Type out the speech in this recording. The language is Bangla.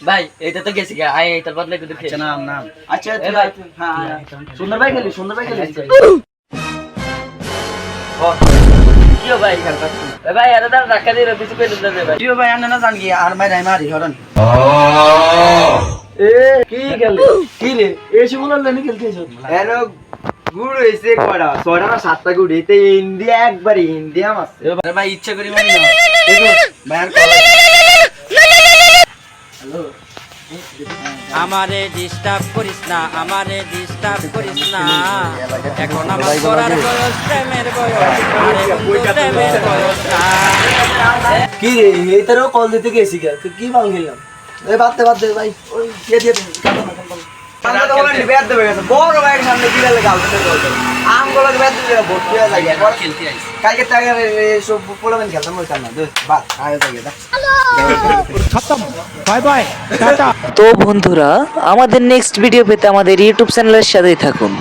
ভাই এইটা তো গেছি গা। আয় এইটার বদলে কিন্তু আচ্ছা নাম নাম। আচ্ছা এ ভাই। হ্যাঁ হ্যাঁ। সুন্দর ভাই খেলি সুন্দর ভাই খেলি কি ভাই এ ভাই এটা দাঁড়া ধাক্কা দিয়ে কিছু করে দিতে ভাই। জিও ভাই আনে না জান কি আর মাই রাই মারি হরন এ কি খেলে? কি রে? এই সময় লেনি খেলতে এসো গুড় ছয়টা না সাতটা গুড়? এতে ইন্ডিয়া একবার ইন্ডিয়া মারছে ভাই ইচ্ছা করি মারি না। ভাই আর আমারে ডিস্টার্ব করিস না আমারে ডিস্টার্ব করিস না। এখন আমার করার বয়স প্রেমের বয়স। প্রেমের বয়স না। কি রে এই তারও কল দিতে গেছি কি বাল গেলাম এ বাদ দে বাদ দে ভাই। ওই দিয়ে দিয়ে। বড় ভাইয়ের সামনে বিড়ালে গাল দিতে গেছে আমগুলো ব্যাট দিবে ভর্তি হয়ে যায় একবার খেলতে আইছি। কালকে টাকা সব পোলাবেন খেলতাম ওই কান্না। বাদ আগে যাই তো বন্ধুরা আমাদের নেক্সট ভিডিও পেতে আমাদের ইউটিউব চ্যানেলের সাথেই থাকুন।